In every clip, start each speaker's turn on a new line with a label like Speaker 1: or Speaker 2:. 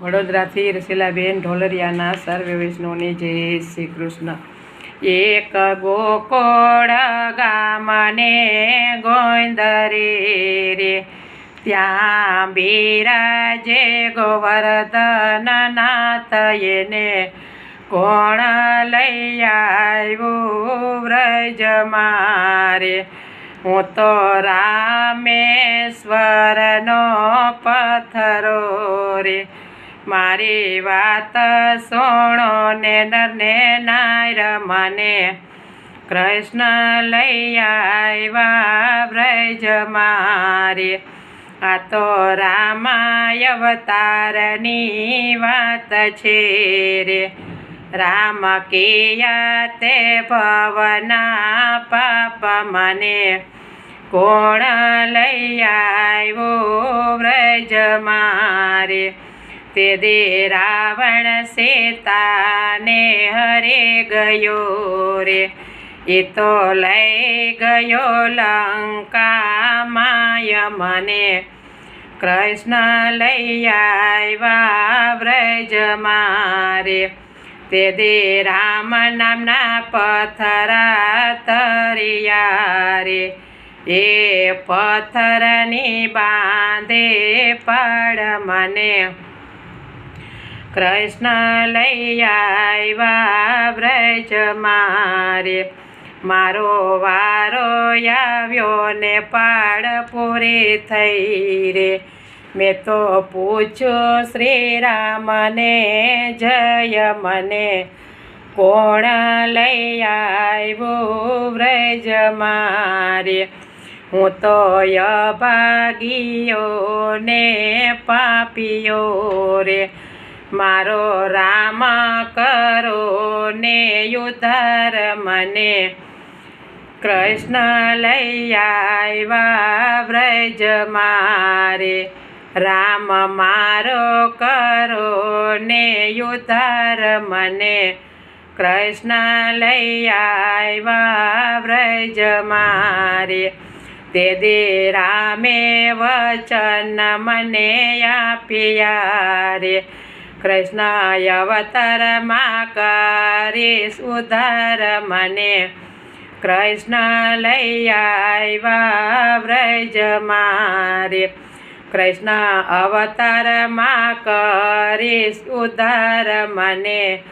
Speaker 1: વડોદરાથી રસીલાબેન ઢોલરિયાના સર્વે વૈષ્ણવને જય શ્રી કૃષ્ણ. એક ગોકોળ ગામને ગોંદરે રે. ત્યાં બિરાજે ગોવર્ધન નાથ એને કોણ લઈ આવ્યું વ્રજ મારે? હું તો રામેશ્વરનો પથરો રે. મારી વાત સોણો ને નરને નાયર મને કૃષ્ણ લઈ આવ્યા વ્રજ મારે. આ તો રામાય અવતારની વાત છે રે. રામ કિયા તે ભવના પાપ મને કોણ લઈ આવ્યો વ્રજ મારે. તે દે રાવણ સીતાને હરે ગયો રે. એ તો લઈ ગયો લંકા માય મને. કૃષ્ણ લઈ આવ્યા વ્રજ મારે તે દે રામ નામના પથરા તરિયા રે એ પથરની બાંધે પડ મને. કૃષ્ણ લઈ આવ્યા વ્રજ મારે. મારો વારો આવ્યો ને પાડ પૂરી થઈ રે. મેં તો પૂછ્યું શ્રી રામને જય મને, કોણ લઈ આવ્યું વ્રજ મારે? હું તો અભાગીયો ને પાપીઓ રે. મારો રામ કરો ને યુધર મને. કૃષ્ણ લઈ આવ્યા વ્રજ મારે. રામ મારો કરો ને યુધર મને. કૃષ્ણ લઈ આવ્યા વ્રજ મારે. તે દે રામે વચન મને આપ્યા રે. કૃષ્ણ અવતારમાં કરીશ ઉદ્ધાર મને. કૃષ્ણ લઈ આવ્યા વ્રજ મારે. કૃષ્ણ અવતારમાં કરીશ ઉદ્ધાર મને.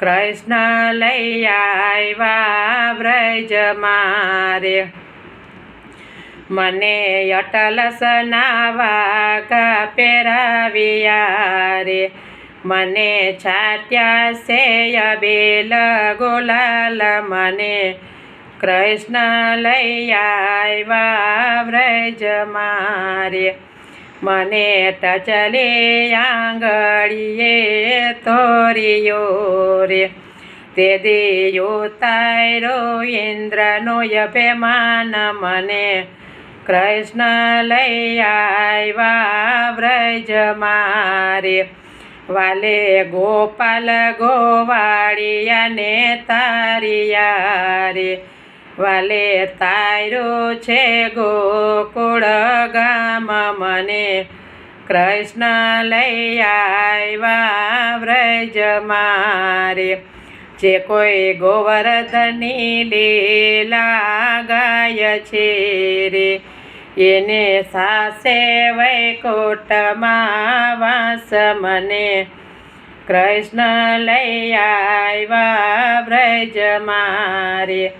Speaker 1: કૃષ્ણ લઈ આવ્યા વ્રજ મારે. મને અટલ સનાવા પહેરાવ્યા રે. મને છાત્યા છે અબેલ ગોલાલ, મને કૃષ્ણ લઈ આવ્યા વ્રજ મારે. મને ટચલે આંગળીએ તોરિયો રે. તે દેયો તારો ઇન્દ્રનો અભિમાન, મને કૃષ્ણ લઈ આવ્યા વ્રજ મારે. વાલે ગોપાલ ગોવાળિયાને તારિયા રે વાલે તારો છે ગોકુળ ગામ મને. કૃષ્ણ લઈ આવ્યા વ્રજ મારે. જે કોઈ ગોવર્ધની લીલા ગાય છે રે. એને સાસે વૈકુટમાં વાસ મને. કૃષ્ણ લઈ આવ્યા વ્રજ મારે.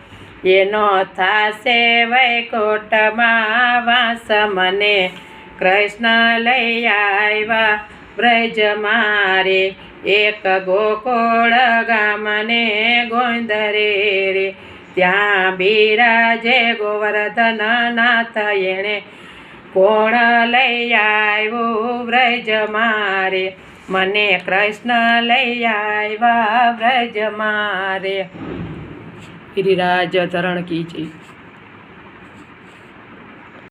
Speaker 1: એનો થાશે વૈકુટમાં વાસ મને. કૃષ્ણ લઈ આવ્યા વ્રજ મારે. એક ગોકુળ ગામને ગોંદરે રે. ત્યાં બિરાજે ગોવર્ધન નાથ એણે કોણ લઈ આવ્યું વ્રજ મારે? મને કૃષ્ણ લઈ આવ્યા વ્રજ મારે. ગિરિરાજ ધરણ કી જય